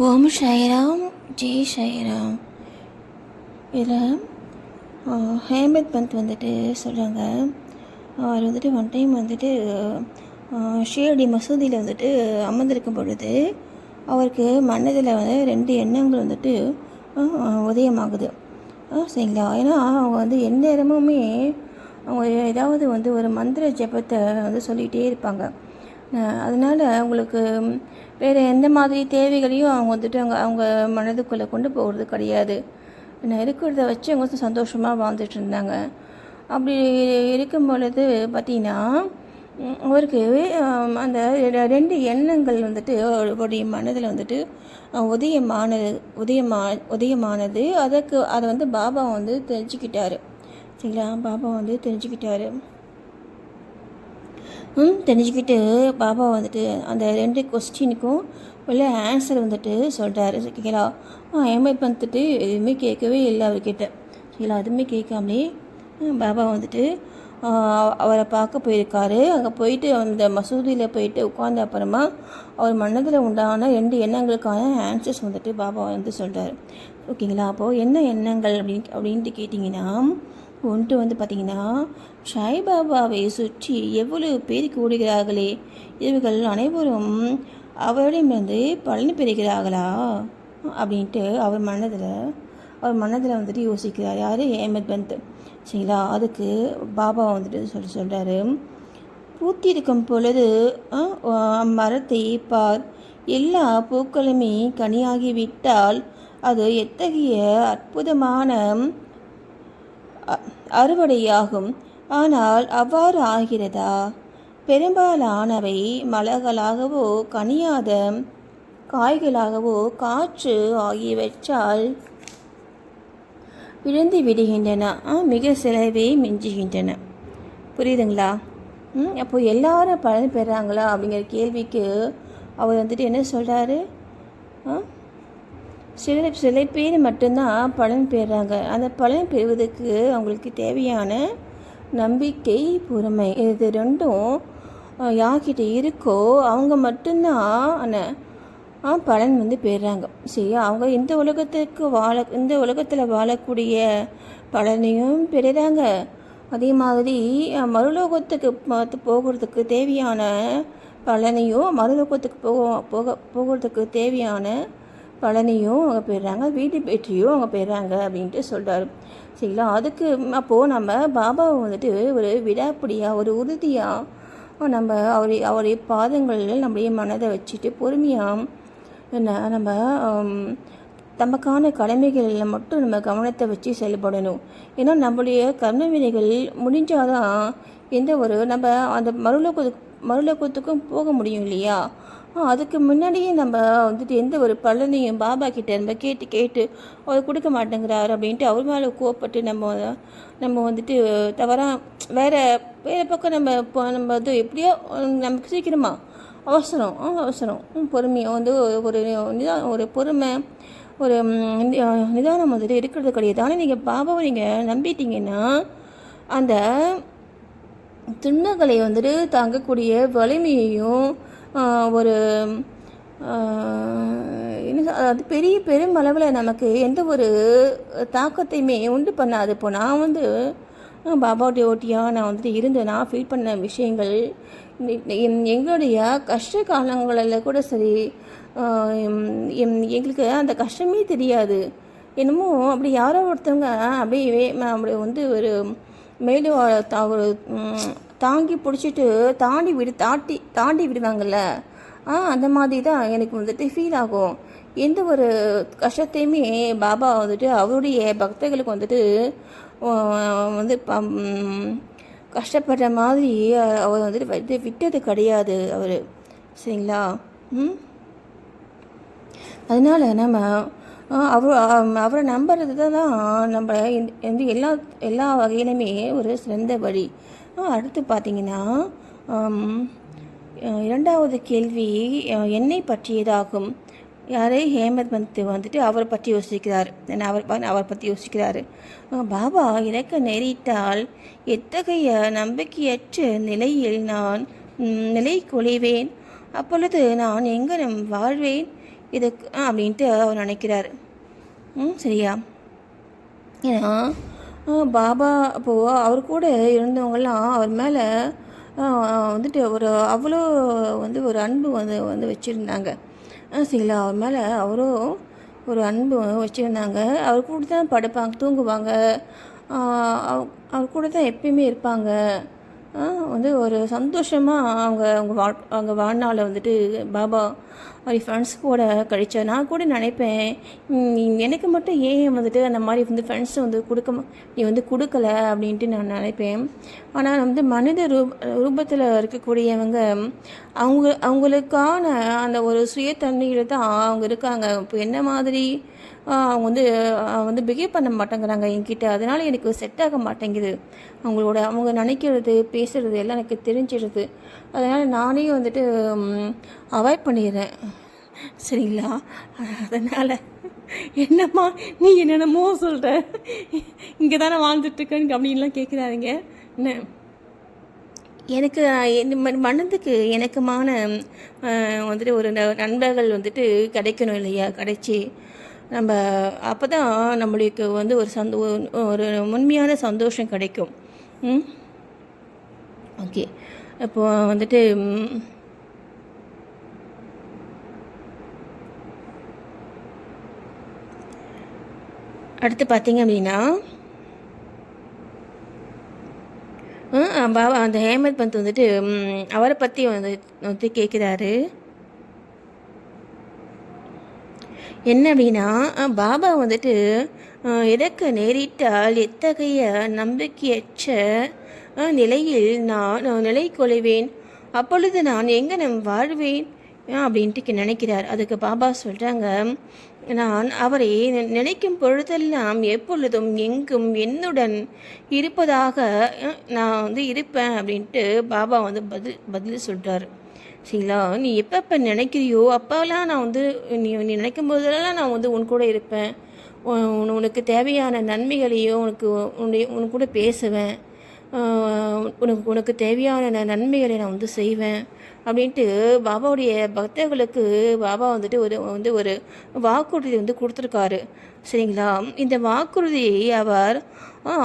ஓம் ஷைராம் ஜெய் ஷைராம் இதில் ஹேமத் பந்த் வந்துட்டு சொல்கிறாங்க அவர் வந்துட்டு ஒன் டைம் வந்துட்டு ஆஹ், ஷீரடி மசூதியில் வந்துட்டு அமர்ந்திருக்கும் பொழுது அவருக்கு மனதில் வந்து ரெண்டு எண்ணங்கள் வந்துட்டு உதயமாகுது. சரிங்களா? ஏன்னா அவங்க வந்து எந்நேரமுமே அவங்க ஏதாவது வந்து ஒரு மந்திர ஜெபத்தை வந்து சொல்லிகிட்டே இருப்பாங்க. அதனால் அவங்களுக்கு வேறு எந்த மாதிரி தேவைகளையும் அவங்க வந்துட்டு அவங்க அவங்க மனதுக்குள்ளே கொண்டு போகிறது கிடையாது. நான் இருக்கிறத வச்சு அவங்க வந்து சந்தோஷமாக வாழ்ந்துட்டு இருந்தாங்க. அப்படி இருக்கும் பொழுது பார்த்திங்கன்னா அவருக்கு அந்த ரெண்டு எண்ணங்கள் வந்துட்டு அவருடைய மனதில் வந்துட்டு உதயமானது உதயமா உதயமானது. அதற்கு அதை வந்து பாபா வந்து தெரிஞ்சுக்கிட்டாரு. சரிங்களா? பாபா வந்து தெரிஞ்சுக்கிட்டாரு. தெரிஞ்சுக்கிட்டு பாபா வந்துட்டு அந்த ரெண்டு கொஸ்டினுக்கும் உள்ள ஆன்சர் வந்துட்டு சொல்கிறாரு ஓகேங்களா ஆ எம்ஐ வந்துட்டு எதுவுமே கேட்கவே இல்லை அவர்கிட்ட. சரிங்களா எதுவுமே கேட்காமலே பாபா வந்துட்டு அவரை பார்க்க போயிருக்காரு. அங்கே போயிட்டு அந்த மசூதியில் போயிட்டு உட்கார்ந்த அப்புறமா அவர் மனதில் உண்டான ரெண்டு எண்ணங்களுக்கான ஆன்சர்ஸ் வந்துட்டு பாபா வந்து சொல்கிறாரு ஓகேங்களா? அப்போது என்ன எண்ணங்கள் அப்படின்னு அப்படின்ட்டு கேட்டிங்கன்னா ஒன்று வந்து பார்த்திங்கன்னா சாய்பாபாவை சுற்றி எவ்வளவு பேர் கூடுகிறார்களே? இவர்கள் அனைவரும் அவரிடமிருந்து பலன் பெறுகிறார்களா? அப்படின்ட்டு அவர் மனதில் அவர் மனதில் வந்துட்டு யோசிக்கிறார். யார்? ஏமத் பந்த். சரிங்களா? அதுக்கு பாபா வந்துட்டு சொல்லி சொல்கிறாரு பூத்திருக்கும் பொழுது மரத்தை பார். எல்லா பூக்களுமே கனியாகி விட்டால் அது எத்தகைய அற்புதமான அறுவடையாகும். ஆனால் அவ்வாறு ஆகிறதா? பெரும்பாலானவை மலர்களாகவோ கனியாத காய்களாகவோ காற்று ஆகியவற்றால் விழுந்து விடுகின்றன. ஆ, மிக சிலவே மிஞ்சுகின்றன. புரியுதுங்களா? ம் அப்போ எல்லாரும் பலன் பெறாங்களா? அப்படிங்கிற கேள்விக்கு அவர் வந்துட்டு என்ன சொல்கிறாரு ஆ சில சில பேர் மட்டும்தான் பலன் பெறுறாங்க அந்த பலன் பெறுவதற்கு அவங்களுக்கு தேவையான நம்பிக்கை பொறுமை. இது ரெண்டும் யார்கிட்ட இருக்கோ அவங்க மட்டும்தான் அந்த பலன் வந்து பெறுறாங்க சரி அவங்க இந்த உலகத்துக்கு வாழ இந்த உலகத்தில் வாழக்கூடிய பலனையும் பெறுறாங்க. அதே மாதிரி மறுலோகத்துக்கு பார்த்து போகிறதுக்கு தேவையான பலனையும் மறுலோகத்துக்கு போக போக போகிறதுக்கு தேவையான பழனியும் அவங்க போயிடுறாங்க வீட்டு பேற்றியும் அவங்க போயிடுறாங்க அப்படின்ட்டு சொல்கிறாரு சரிங்களா? அதுக்கு அப்போது நம்ம பாபாவை வந்துட்டு ஒரு விடாப்பிடியாக ஒரு உறுதியாக நம்ம அவரை அவருடைய பாதங்களில் நம்முடைய மனதை வச்சுட்டு பொறுமையாக என்ன நம்ம தமக்கான நமக்கான கடமைகளில் மட்டும் நம்ம கவனத்தை வச்சு செயல்படணும். ஏன்னா நம்மளுடைய கர்ம வினைகள் முடிஞ்சாதான் எந்த ஒரு நம்ம அந்த மறுலோகத்துக்கு மறுலோகத்துக்கும் போக முடியும் இல்லையா? அதுக்கு முன்னாடியே நம்ம வந்துட்டு எந்த ஒரு பலனையும் பாபா கிட்டே நம்ம கேட்டு கேட்டு அவர் கொடுக்க மாட்டேங்கிறாரு அப்படின்ட்டு அவர் மேலே கோவப்பட்டு நம்ம நம்ம வந்துட்டு தவறாக வேறு வேறு பக்கம் நம்ம இப்போ நம்ம வந்து எப்படியோ நமக்கு சீக்கிரமா அவசரம் அவசரம் பொறுமையாக வந்து ஒரு நிதானம் ஒரு பொறுமை ஒரு நிதானம் வந்துட்டு இருக்கிறது கிடையாது. ஆனால் நீங்கள் பாபாவை நீங்கள் நம்பிட்டீங்கன்னா அந்த துன்பங்களை வந்துட்டு தாங்கக்கூடிய வலிமையையும் ஒரு என்ன அது பெரிய பெருமளவில் நமக்கு எந்த ஒரு தாக்கத்தையுமே உண்டு பண்ணாது. இப்போ நான் வந்து ஆஹ், பாபாவுடைய ஓட்டியாக நான் வந்துட்டு இருந்து நான் ஃபீல் பண்ண விஷயங்கள் எங்களுடைய கஷ்ட காலங்களில் கூட சரி எங்களுக்கு அந்த கஷ்டமே தெரியாது. என்னமோ அப்படி யாரோ ஒருத்தவங்க அப்படியே அப்படி வந்து ஒரு மேலும் அவர் ஒரு தாங்கி பிடிச்சிட்டு தாண்டி விடு தாட்டி தாண்டி விடுவாங்கல்ல? ஆ அந்த மாதிரி தான் எனக்கு வந்துட்டு ஃபீல் ஆகும். எந்த ஒரு கஷ்டத்தையுமே பாபா வந்துட்டு அவருடைய பக்தர்களுக்கு வந்துட்டு வந்து கஷ்டப்படுற மாதிரி அவர் வந்துட்டு விட்டு விட்டது கிடையாது அவர். சரிங்களா? ம்? அதனால் நம்ம அவர் அவரை நம்புறது தான் நம்ம வந்து எல்லா எல்லா வகையிலுமே ஒரு சிறந்த வழி. அடுத்து பார்த்தீங்கன்னா இரண்டாவது கேள்வி என்னை பற்றியதாகும். யாரே ஹேமத் வந்து வந்துட்டு அவரை பற்றி யோசிக்கிறார். அவர் அவரை பற்றி யோசிக்கிறாரு. பாபா இறக்க நேரிட்டால் எத்தகைய நம்பிக்கையற்ற நிலையில் நான் நிலை கொலைவேன் அப்பொழுது நான் எங்கனும் வாழ்வேன்? இதுக்கு ஆ, அப்படின்ட்டு அவர் நினைக்கிறாரு. ம் சரியா. ஏன்னா பாபா அப்போது அவர் கூட இருந்தவங்கெல்லாம் அவர் மேலே வந்துட்டு ஒரு அவ்வளோ வந்து ஒரு அன்பு வந்து வந்து வச்சுருந்தாங்க. சரிங்களா? அவர் மேலே அவரும் ஒரு அன்பு வச்சுருந்தாங்க. அவர் கூட தான் படுப்பாங்க தூங்குவாங்க. அவ- அவர் கூட தான் எப்பயுமே இருப்பாங்க. வந்து ஒரு சந்தோஷமாக அவங்க அவங்க வா அவங்க வாழ்நாளை வந்துட்டு பாபா மாதிரி ஃப்ரெண்ட்ஸ் கூட கழிச்ச நான் கூட நினைப்பேன் எனக்கு மட்டும் ஏன் வந்துட்டு அந்த மாதிரி வந்து ஃப்ரெண்ட்ஸ் வந்து கொடுக்க நீ வந்து கொடுக்கல அப்படின்ட்டு நான் நினைப்பேன். ஆனால் வந்து மனித ரூப ரூபத்தில் இருக்கக்கூடியவங்க அவங்க அவங்களுக்கான அந்த ஒரு சுயத்தன்மையில் தான் அவங்க இருக்காங்க. இப்போ என்ன மாதிரி அவங்க வந்து வந்து பிஹேவ் பண்ண மாட்டேங்கிறாங்க என்கிட்ட. அதனால் எனக்கு செட் ஆக மாட்டேங்குது. அவங்களோட அவங்க நினைக்கிறது பேசுகிறது எல்லாம் எனக்கு தெரிஞ்சிடுது அதனால் நானே வந்துட்டு அவாய்ட் பண்ணிடுறேன். சரிங்களா? அதனால் என்னம்மா நீ என்னென்னமோ சொல்கிற இங்கே தானே வாழ்ந்துட்டுருக்கேன்னு அப்படின்லாம் கேட்குறாருங்க என்ன? எனக்கு என் மனதுக்கு எனக்குமான வந்துட்டு ஒரு ந- நண்பர்கள் வந்துட்டு கிடைக்கணும் இல்லையா? கிடைச்சி நம்ம அப்போ தான் நம்மளுக்கு வந்து ஒரு சந்தோ ஒரு உண்மையான சந்தோஷம் கிடைக்கும். ம்? ஓகே. இப்போ வந்துட்டு அடுத்து பார்த்தீங்க அப்படின்னா பாபா அந்த ஹேமந்த் பந்த் வந்துட்டு அவரை பற்றி வந்து வந்து கேட்குறாரு. என்ன அப்படின்னா பாபா வந்துட்டு அ, எனக்கு நேரிட்டால் எத்தகைய நம்பிக்கையற்ற நிலையில் நான் நிலை கொள்வேன்? அப்பொழுது நான் எங்கே வாழ்வேன்? அப்படின்ட்டு நினைக்கிறார். அதுக்கு பாபா சொல்கிறாங்க நான் அவரை நினைக்கும் பொழுதெல்லாம் எப்பொழுதும் எங்கும் என்னுடன் இருப்பதாக நான் வந்து இருப்பேன் அப்படின்ட்டு பாபா வந்து பதில் பதில் சொல்கிறாரு சரிங்களா? நீ எப்போ எப்போ நினைக்கிறியோ அப்போல்லாம் நான் வந்து நீ நீ நினைக்கும் போதெல்லாம் நான் வந்து உன் கூட இருப்பேன். உன் உனக்கு தேவையான நன்மைகளையும் உனக்கு உன்னுடைய உன் கூட பேசுவேன். உனக்கு உனக்கு தேவையான நன்மைகளை நான் வந்து செய்வேன். அப்படின்ட்டு பாபாவுடைய பக்தர்களுக்கு பாபா வந்துட்டு ஒரு வந்து ஒரு வாக்குறுதி வந்து கொடுத்துருக்காரு. சரிங்களா? இந்த வாக்குறுதியை அவர்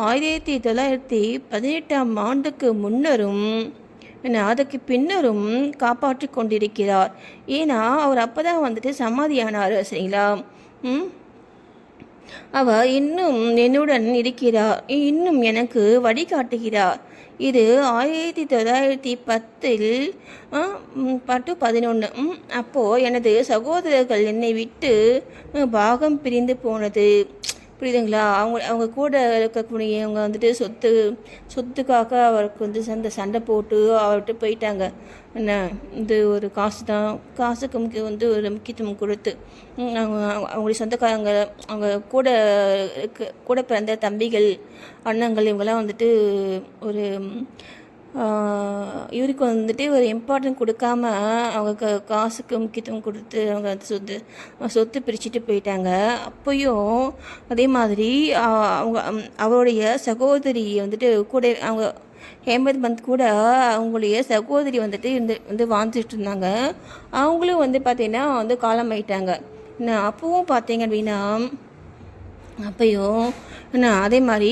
ஆயிரத்தி தொள்ளாயிரத்தி பதினெட்டாம் ஆண்டுக்கு முன்னரும் என்னை அதுக்கு பின்னரும் காப்பாற்றி கொண்டிருக்கிறார். ஏன்னா அவர் அப்போ தான் வந்துட்டு சமாதியானார் சரிங்களா? ம்? அவர் இன்னும் என்னுடன் இருக்கிறார். இன்னும் எனக்கு வழிகாட்டுகிறார். இது ஆயிரத்தி தொள்ளாயிரத்தி பத்தில் பட்டு பதினொன்று அப்போது எனது சகோதரர்கள் என்னை விட்டு பாகம் பிரிந்து போனது. புரியுதுங்களா? அவங்க அவங்க கூட இருக்கக்கூடியவங்க வந்துட்டு சொத்து சொத்துக்காக அவருக்கு வந்து சண்டை சண்டை போட்டு அவர்கிட்ட போயிட்டாங்க. என்ன? இது ஒரு காசு தான். காசுக்கு முக்கிய வந்து ஒரு முக்கியத்துவம் கொடுத்து அவங்க அவங்களுடைய சொந்தக்காரங்க அவங்க கூட இருக்க கூட பிறந்த தம்பிகள் அண்ணங்கள் இவங்கெல்லாம் வந்துட்டு ஒரு இவருக்கு வந்துட்டு ஒரு இம்பார்ட்டன்ட் கொடுக்காம அவங்க க காசுக்கு முக்கியத்துவம் கொடுத்து அவங்க வந்து சொத்து சொத்து பிரிச்சுட்டு போயிட்டாங்க. அப்போயும் அதே மாதிரி அவங்க அவருடைய சகோதரி வந்துட்டு கூட அவங்க ஹேமந்த் பந்த் கூட அவங்களுடைய சகோதரி வந்துட்டு இருந்து வந்து வாழ்ந்துட்டு இருந்தாங்க. அவங்களும் வந்து பார்த்திங்கன்னா வந்து காலமாயிட்டாங்க. என்ன அப்பவும் பார்த்தீங்க அப்படின்னா அப்பையும் என்ன அதே மாதிரி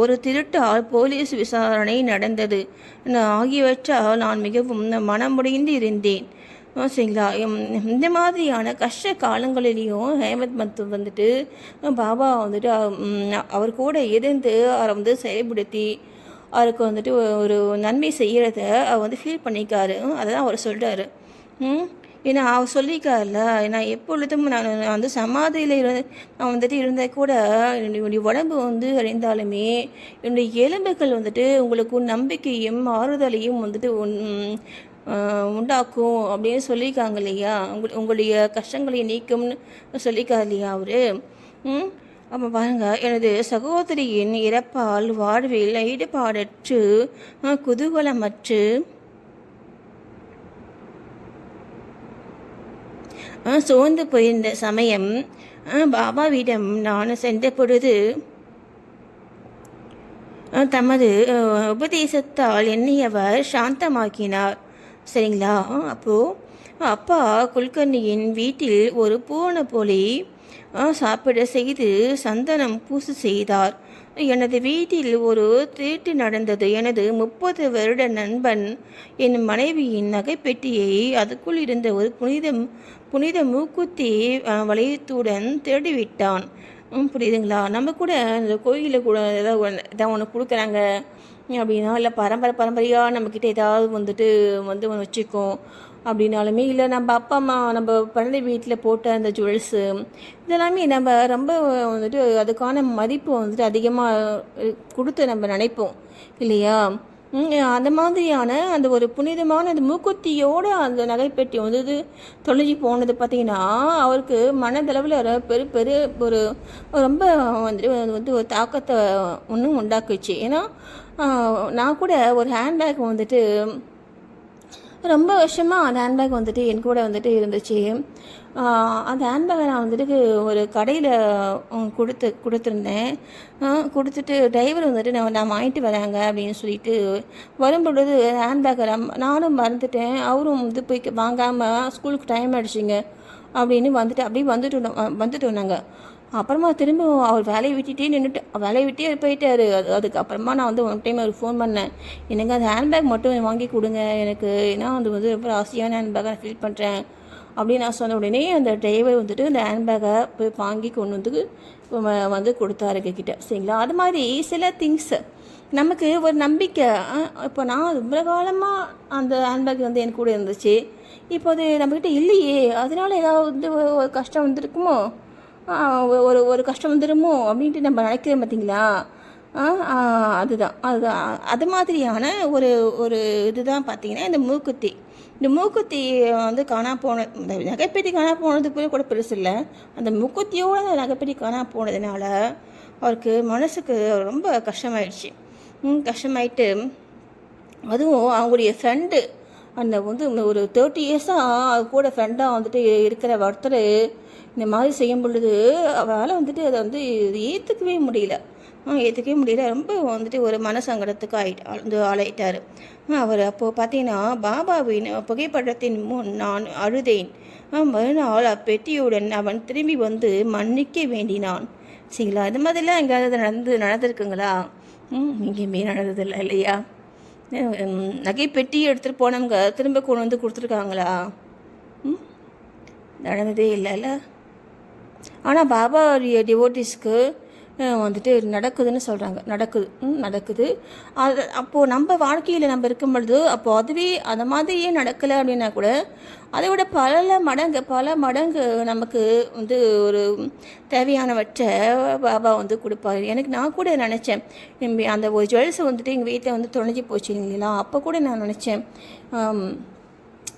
ஒரு திருட்டால் போலீஸ் விசாரணை நடந்தது. என்ன ஆகியவற்றால் நான் மிகவும் மனமுடைந்து இருந்தேன். சரிங்களா? எம், இந்த மாதிரியான கஷ்ட காலங்களிலையும் ஹேமந்த் மத்து வந்துட்டு பாபா வந்துட்டு அவர் கூட இருந்து அவரை வந்து செயல்படுத்தி அவருக்கு வந்துட்டு ஒரு நன்மை செய்கிறத அவர் வந்து ஃபீல் பண்ணிக்காரு. அதை தான் அவர் சொல்கிறாரு ம்? ஏன்னா அவர் சொல்லியிருக்காருல்ல நான் எப்பொழுதும் நான் வந்து சமாதியில் இரு நான் வந்துட்டு இருந்த கூட என்னுடைய உடம்பு வந்து அடைந்தாலுமே என்னுடைய எலும்புகள் வந்துட்டு உங்களுக்கு நம்பிக்கையும் ஆறுதலையும் வந்துட்டு உண்டாக்கும் அப்படின்னு சொல்லியிருக்காங்க இல்லையா? உங்கள் உங்களுடைய கஷ்டங்களை நீக்கும்னு சொல்லியிருக்காரு இல்லையா அவர்? அப்போ பாருங்க எனது சகோதரியின் இறப்பால் வாழ்வில் ஈடுபாடற்று குதூகலமற்று ஆ, சோர்ந்து போயிருந்த சமயம் பாபாவிடம் நான் சென்ற பொழுது தமது உபதேசத்தால் என்னை அவர் சாந்தமாக்கினார். சரிங்களா? அப்போது அப்பா குல்கர்ணியின் வீட்டில் ஒரு பூனை போலி சாப்பிட செய்து சந்தனம் பூசு செய்தார். எனது வீட்டில் ஒரு திருட்டு நடந்தது. எனது முப்பது வருட நண்பன் என் மனைவியின் நகைப்பெட்டியை அதுக்குள் இருந்த ஒரு புனித புனித மூக்குத்தி வளையத்துடன் திருடிவிட்டான் புரியுதுங்களா? நம்ம கூட இந்த கோயிலில் கூட ஏதாவது ஒன்று ஏதாவது ஒன்று கொடுக்குறாங்க அப்படின்னா இல்லை பரம்பரை பரம்பரையாக நம்மக்கிட்ட ஏதாவது வந்துட்டு வந்து ஒன்று வச்சுக்கோம் அப்படின்னாலுமே இல்லை நம்ம அப்பா அம்மா நம்ம பிறந்த வீட்டில் போட்ட அந்த ஜுவல்ஸு இதெல்லாமே நம்ம ரொம்ப வந்துட்டு அதுக்கான மதிப்பு வந்துட்டு அதிகமாக கொடுத்து நம்ம நினைப்போம். இல்லையா? அந்த மாதிரியான அந்த ஒரு புனிதமான அந்த மூக்குத்தியோட அந்த நகைப்பெட்டி வந்து தொலைஞ்சி போனது பார்த்தீங்கன்னா அவருக்கு மனதளவில் ஒரு பெரு பெரு ஒரு ரொம்ப வந்துட்டு அது வந்து ஒரு தாக்கத்தை ஒன்றும் உண்டாக்குச்சு. ஏன்னா நான் கூட ஒரு ஹேண்ட்பேக் வந்துட்டு ரொம்ப வருஷமாக அந்த ஹேண்ட்பேக் வந்துட்டு என் கூட வந்துட்டு இருந்துச்சு. அந்த ஹேண்ட்பேக்கை நான் வந்துட்டு ஒரு கடையில் கொடுத்து கொடுத்துருந்தேன். கொடுத்துட்டு டிரைவர் வந்துட்டு நான் நான் வாங்கிட்டு வராங்க அப்படின்னு சொல்லிட்டு வரும்பொழுது ஹேண்ட்பேக்கை நானும் மறந்துட்டேன். அவரும் வந்து போய் வாங்காமல் ஸ்கூலுக்கு டைம் ஆகிடுச்சிங்க அப்படின்னு வந்துட்டு அப்படியே வந்துட்டு இருந்தோம், வந்துட்டு வந்தாங்க. அப்புறமா திரும்ப அவர் வேலையை விட்டுட்டே நின்றுட்டு வேலையை விட்டே போயிட்டாரு. அது அதுக்கப்புறமா நான் வந்து ஒன் டைம் அவர் ஃபோன் பண்ணேன். எனக்கு அந்த ஹேண்ட்பேக் மட்டும் வாங்கி கொடுங்க. எனக்கு ஏன்னா அது வந்து ரொம்ப ஆசையான ஹேண்ட்பேக்கை நான் ஃபீல் பண்ணுறேன் அப்படின்னு நான் சொன்ன உடனே அந்த டிரைவர் வந்துட்டு அந்த ஹேண்ட்பேக்கை போய் வாங்கி கொண்டு வந்து வந்து கொடுத்தாரு கிட்ட சரிங்களா? அது மாதிரி சில திங்ஸு நமக்கு ஒரு நம்பிக்கை. இப்போ நான் ரொம்ப காலமாக அந்த ஹேண்ட்பேக் வந்து என் கூட இருந்துச்சு. இப்போ அது நம்மக்கிட்ட இல்லையே. அதனால ஏதாவது வந்து ஒரு- கஷ்டம் வந்துருக்குமோ? ஒரு ஒரு கஷ்டம் வந்துடுமோ அப்படின்ட்டு நம்ம நினைக்கிறோம் பார்த்தீங்களா? அதுதான் அதுதான். அது மாதிரியான ஒரு ஒரு இதுதான் பார்த்தீங்கன்னா இந்த மூக்குத்தி. இந்த மூக்குத்தி வந்து காணா போன இந்த நகைப்பெட்டி காணா போனது கூட பெருசு இல்லை. அந்த மூக்குத்தியோட அந்த நகைப்பெட்டி காணா போனதுனால அவருக்கு மனசுக்கு ரொம்ப கஷ்டமாயிடுச்சு. கஷ்டமாயிட்டு அதுவும் அவங்களுடைய ஃப்ரெண்டு அந்த வந்து ஒரு தேர்ட்டி இயர்ஸாக கூட ஃப்ரெண்டாக வந்துட்டு இருக்கிற ஒருத்தர் இந்த மாதிரி செய்யும் பொழுது அவரால் வந்துட்டு அதை வந்து ஏற்றுக்கவே முடியல. ஏற்றுக்கவே முடியல. ரொம்ப வந்துட்டு ஒரு மனசங்கடத்துக்கு ஆயிட்டு வந்து ஆளாயிட்டார். அவர் அப்போது பார்த்தீங்கன்னா பாபாவின் புகைப்படத்தின் முன் நான் அழுதேன். ஆ, மறுநாள் அப்பெட்டியுடன் அவன் திரும்பி வந்து மன்னிக்க வேண்டினான். சரிங்களா? இது மாதிரிலாம் எங்கேயாவது நடந்து நடந்திருக்குங்களா? ம் எங்கேயுமே நடந்ததில்லை இல்லையா? நகை பெட்டி எடுத்துகிட்டு போனவங்க திரும்ப கொண்டு வந்து கொடுத்துருக்காங்களா? ம் நடந்ததே இல்லைல்ல? ஆனால் பாபா டிவோட்டிஸ்க்கு வந்துட்டு நடக்குதுன்னு சொல்கிறாங்க நடக்குது. ம், நடக்குது. அது அப்போது நம்ம வாழ்க்கையில் நம்ம இருக்கும் பொழுது அப்போது அதுவே அந்த மாதிரியே நடக்கலை அப்படின்னா கூட அதை விட பல மடங்கு பல மடங்கு நமக்கு வந்து ஒரு தேவையானவற்றை பாபா வந்து கொடுப்பாரு. எனக்கு நான் கூட நினச்சேன். அந்த ஒரு ஜுவல்ஸ் வந்துட்டு எங்கள் வீட்டில் வந்து தொலைஞ்சி போச்சு இல்லைங்களா? அப்போ கூட நான் நினச்சேன்.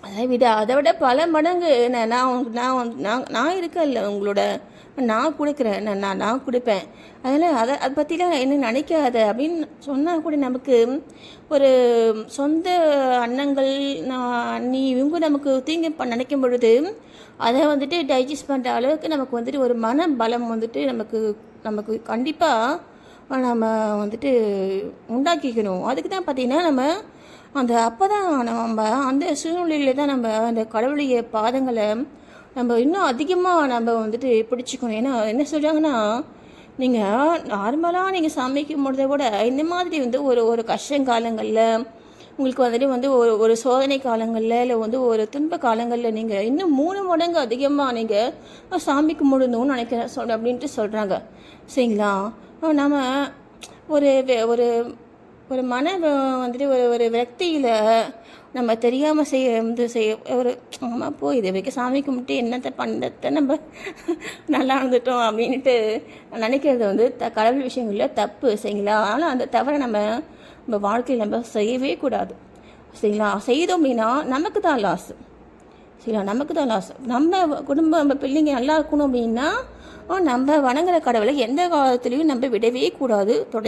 அதை விட அதை விட பல மடங்கு நான் நான் நான் வந்து- நான் நான் இருக்கேன்ல உங்களோட நான் கொடுக்குறேன் நான் நான் நான் கொடுப்பேன். அதனால் அதை அதை பற்றிலாம் என்ன நினைக்காத அப்படின்னு சொன்னால் கூட நமக்கு ஒரு சொந்த அண்ணங்கள் நான் அண்ணி இவங்க நமக்கு தீங்கு ப- நினைக்கும் பொழுது அதை வந்துட்டு டைஜஸ்ட் பண்ணுற அளவுக்கு நமக்கு வந்துட்டு ஒரு மன பலம் வந்துட்டு நமக்கு நமக்கு கண்டிப்பாக நம்ம வந்துட்டு உண்டாக்கிக்கணும். அதுக்கு தான் பார்த்திங்கன்னா நம்ம அந்த அப்போ தான் நம்ம அந்த சூழ்நிலையில் தான் நம்ம அந்த கடவுளுடைய பாதங்களை நம்ம இன்னும் அதிகமாக நம்ம வந்துட்டு பிடிச்சிக்கணும். ஏன்னா என்ன சொல்கிறாங்கன்னா நீங்கள் நார்மலாக நீங்கள் சமைக்கும் பொழுதை விட இந்த மாதிரி வந்து ஒரு ஒரு கஷ்டங்காலங்களில் உங்களுக்கு வந்துட்டு வந்து ஒரு ஒரு சோதனை காலங்களில் இல்லை வந்து ஒரு துன்ப காலங்களில் நீங்கள் இன்னும் மூணு மடங்கு அதிகமாக நீங்கள் சாமி கும்பிடணும்னு நினைக்கிறேன் சொல் அப்படின்ட்டு சொல்கிறாங்க சரிங்களா? நம்ம ஒரு வே- ஒரு ஒரு மன வந்துட்டு ஒரு ஒரு விரக்தியில் நம்ம தெரியாமல் செய்ய வந்து செய்ய ஒரு ஆமாம் போ இதை வைக்க சாமி கும்பிட்டு என்னத்தை பண்ணத்தை நம்ம நல்லா இருந்துட்டோம் அப்படின்ட்டு நினைக்கிறது வந்து த கடவுள் விஷயங்களில் தப்பு சரிங்களா? ஆனால் அந்த தவறை நம்ம நம்ம வாழ்க்கையில் நம்ம செய்யவே கூடாது. சரிங்களா? செய்தோம் அப்படின்னா நமக்கு தான் லாஸ் சரிங்களா நமக்கு தான் லாஸ் நம்ம குடும்பம் நம்ம பிள்ளைங்க நல்லா இருக்கணும் அப்படின்னா நம்ம வணங்குற கடவுளை எந்த காலத்துலேயும் நம்ம விடவே கூடாது. தொடர்